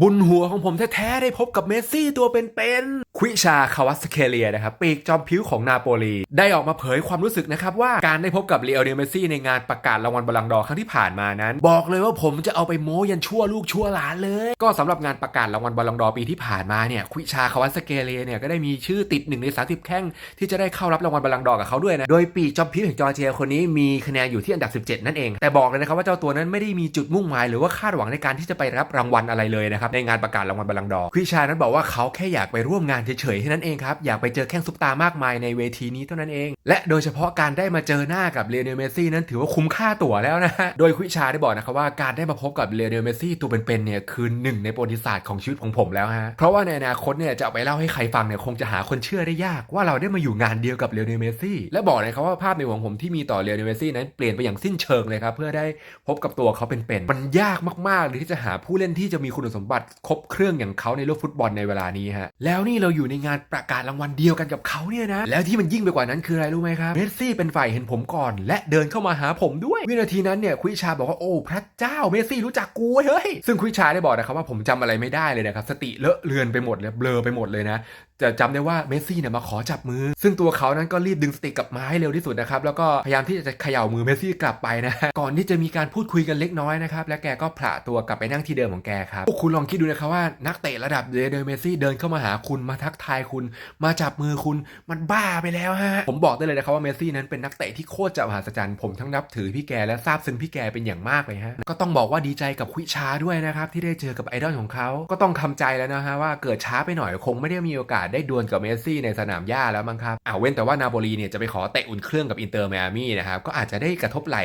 บุญหัวของผมแท้ๆได้พบกับเมสซี่ตัวเป็นๆควิชาคาวัสเคเลียนะครับปีกจอมผิวของนาโปลี ได้ออกมาเผยความรู้สึกนะครับว่าการได้พบกับเลโอเนลเมซี่ในงานประกาศรางวัลบอลลังดอครั้งที่ผ่านมานั้น บอกเลยว่าผมจะเอาไปโม้ยันชั่วลูกชั่วหลานเลย ก็สำหรับงานประกาศรางวัลบอลลังดอปีที่ผ่านมาเนี่ยควิชาคาวัสเคเลียเนี่ยก็ได้มีชื่อติดหนึ่งใน30แข้งที่จะได้เข้ารับรางวัลบอลลังดอกับเขาด้วยนะโดยปีกจอมผิวแห่งจอร์เจียคนนี้มีคะแนนอยู่ที่อันดับ 17 นั่นเอง แต่บอกเลยนะครับว่าเจ้าตัวนั้นไม่ได้มีจุดมุ่งหมายหรือว่าคาดหวังในการที่จะไปรับรางวัลอะไรเลยนะครับในงานประกาศรางวัลบอลลังดอควิชานั้นบอกว่าเขาแค่อยากไปร่วมงานเฉยๆแค่นั้นเองครับ อยากไปเจอแข้งซุปตามากมายในเวทีนี้เท่านั้นเอง และโดยเฉพาะการได้มาเจอหน้ากับเลโอเนลเมซี่นั้นถือว่าคุ้มค่าตั๋วแล้วนะ โดยควิชาได้บอกนะครับว่าการได้มาพบกับเลโอเนลเมซี่ตัวเป็นๆเนี่ยคือหนึ่งในประวัติศาสตร์ของชีวิตของผมแล้วฮะ เพราะว่าในอนาคตเนี่ยจะเอาไปเล่าให้ใครฟังเนี่ยคงจะหาคนเชื่อได้ยากว่าเราได้มาอยู่งานเดียวกับเลโอเนลเมซี่และบอกเลยครับว่าภาพในหัวของผมที่มีต่อเลโอเนลเมซี่นั้นเปลี่ยนไปอย่างสิ้นเชิงเลยครับเพื่อได้พบกับตัวเขาเป็นๆมันยากมากๆเลยที่จะหาผู้เล่นที่จะมีคุณสมบัติครบเครื่องอย่างเขาในโลกฟุตบอลในเวลานี้ฮะแล้วนี่เราอยู่ในงานประกาศรางวัลเดียวกันกับเขาเนี่ยนะ แล้วที่มันยิ่งไปกว่านั้นคืออะไรรู้ไหมครับเมสซี่เป็นฝ่ายเห็นผมก่อน และเดินเข้ามาหาผมด้วย วินาทีนั้นเนี่ยคุยชาบอกว่าโอ้พระเจ้าเมสซี่รู้จักกูเฮ้ยซึ่งคุยชาได้บอกนะครับว่าผมจำอะไรไม่ได้เลยนะครับสติเลอะเลือนไปหมดเลยเบลอไปหมดเลยนะจะจำได้ว่าเมสซี่เนี่ยมาขอจับมือ ซึ่งตัวเขานั้นก็รีบดึงสติกลับมาให้เร็วที่สุดนะครับแล้วก็พยายามที่จะเขย่ามือเมสซี่กลับไปนะก่อนที่จะมีการพูดคุยกันเล็กน้อยนะครับและแกก็ผละตัวกลับไปนั่งที่เดิมของแกครับพวกคุณลองคิดดูนะครับว่านักเตะระดับเดเดเมสซี่เดินเข้ามาหาคุณมาทักทายคุณ มาจับมือคุณมันบ้าไปแล้วฮะ ผมบอกได้เลยนะครับว่าเมสซี่นั้นเป็นนักเตะที่โคตรจะมหัศจรรย์ ผมทั้งนับถือพี่แกและซาบซึ้งพี่แกเป็นอย่างมากเลยฮะ ก็ต้องบอกว่าดีใจกับคุยชาด้วยนะครับที่ได้เจอกับไอดอลของเขา ก็ต้องทำใจแล้วนะฮะว่าเกิดช้าไปหน่อยคงไม่ได้มีโอกาสได้ดวลกับเมสซี่ในสนามหญ้าแล้วมั้งครับอ่าเว้นแต่ว่านาโปลีเนี่ยจะไปขอเตะอุ่นเครื่องกับอินเตอร์ไมอามี่นะครับก็อาจจะได้กระทบไหล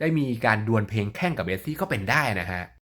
ได้มีการดวลเพลงแข่งกับเมสซี่ก็เป็นได้นะฮะ